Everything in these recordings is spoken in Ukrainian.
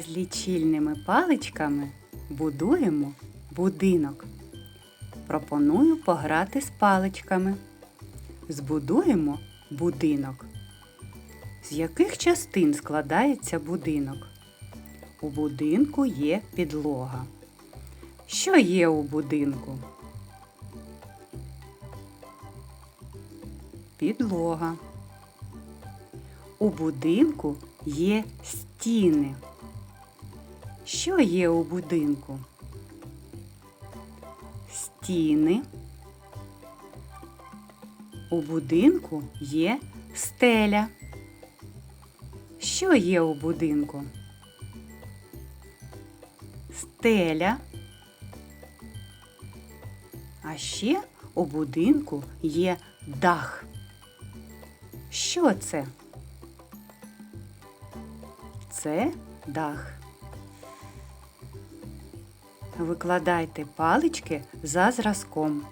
Лічильними паличками будуємо будинок. Пропоную пограти з паличками. Збудуємо будинок. З яких частин складається будинок? У будинку є підлога. Що є у будинку? Підлога. У будинку є стіни. Що є у будинку? Стіни. У будинку є стеля. Що є у будинку? Стеля. А ще у будинку є дах. Що це? Це дах. Викладайте палички за зразком.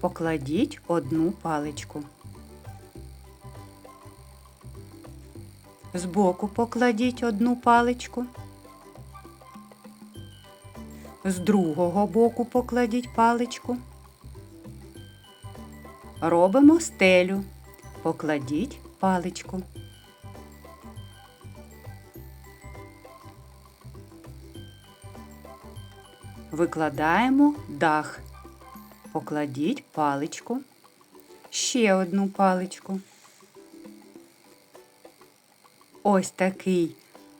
Покладіть одну паличку. Збоку покладіть одну паличку. З другого боку покладіть паличку. Робимо стелю. Покладіть паличку. Викладаємо дах. Покладіть паличку. Ще одну паличку. Ось такий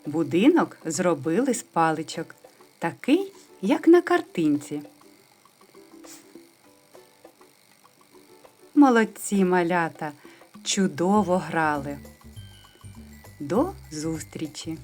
будинок зробили з паличок. Такий, як на картинці. Молодці малята, чудово грали. До зустрічі!